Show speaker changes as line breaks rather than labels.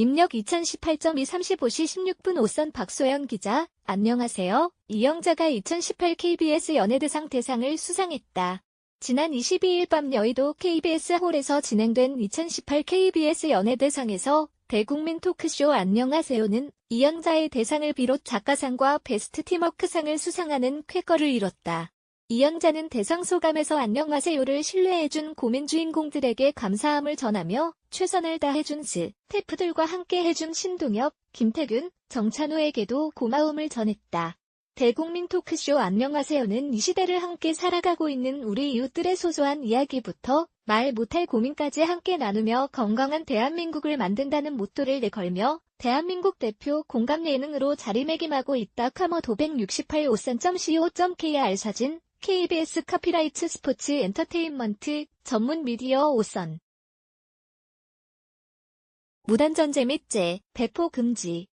입력 2018.2 35시 16분 오선 박소연 기자, 안녕하세요. 이영자가 2018 KBS 연예대상 대상을 수상했다. 지난 22일 밤 여의도 KBS 홀에서 진행된 2018 KBS 연예대상에서 대국민 토크쇼 안녕하세요는 이영자의 대상을 비롯 작가상과 베스트 팀워크상을 수상하는 쾌거를 이뤘다. 이영자는 대상 소감에서 안녕하세요를 신뢰해준 고민 주인공들에게 감사함을 전하며 최선을 다해준 스태프들과 함께 해준 신동엽, 김태균, 정찬호에게도 고마움을 전했다. 대국민 토크쇼 안녕하세요는 이 시대를 함께 살아가고 있는 우리 이웃들의 소소한 이야기부터 말 못할 고민까지 함께 나누며 건강한 대한민국을 만든다는 모토를 내걸며 대한민국 대표 공감 예능으로 자리매김하고 있다. 카머 도백68 오선.co.kr 사진 KBS 카피라이트 스포츠 엔터테인먼트 전문 미디어 오선 무단전제 및 재, 배포 금지